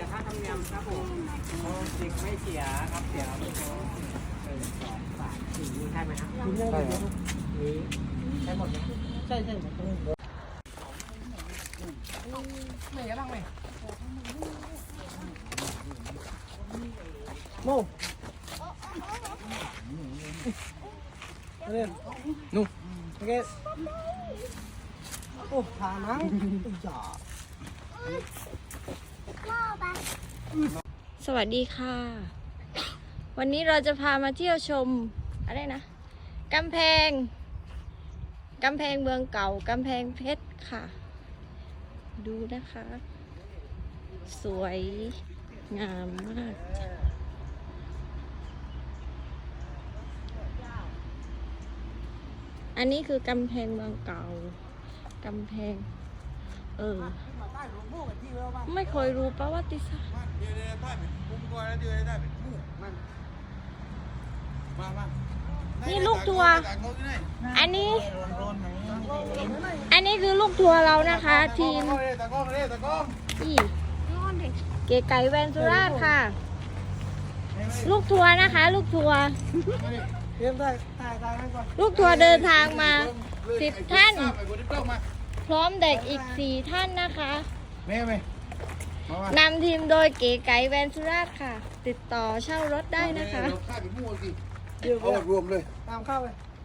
ยมครับผมโอ้สิกไม่เสียครับเสียโอ้หนึ่งสองสามสี่ใช่ไหมครับใช่ครับนี้ใช่หมดไหมใช่ใช่หมดเลยไม่ได้บ้างไหมโม่เล่นนู่นโอเคโอ้ผานังจ่า สวัสดีค่ะ วันนี้เราจะพามาเที่ยวชมอะไรนะกำแพงกำแพงเมืองเก่ากำแพงเพชรค่ะ ดูนะคะ สวยงามมากอันนี้คือกำแพงเมืองเก่ากำแพง เออ ไม่เคยรู้ประวัติศาสตร์เดี๋ยวเดี๋ยวถ่ายเป็นมุมก่อนแล้วเดี๋ยวถ่ายเป็นมุมมันมามานี่ลูกทัวร์ต่างคนที่ไหนอันนี้ร้อนไหมอันนี้คือลูกทัวร์เรานะคะ ทีมตะก้องเลยตะก้องอีเก๋ไก่แวนสุราษฎร์ค่ะ ลูกทัวร์นะคะ ลูกทัวร์เตรียมได้ถ่ายถ่ายให้ก่อนลูกทัวร์เดินทางมาสิบท่าน ไปบนที่กล้องมาพร้อมเด็กอีกสี่ท่านนะคะแม่ไหมมานำทีมโดยเก๋ไก่แวนสุราษฎร์ค่ะ ติดต่อเช่ารถได้นะคะเราถ่ายเป็นมุมสิเดี๋ยวเอารวมเลย ตามเข้าไปเ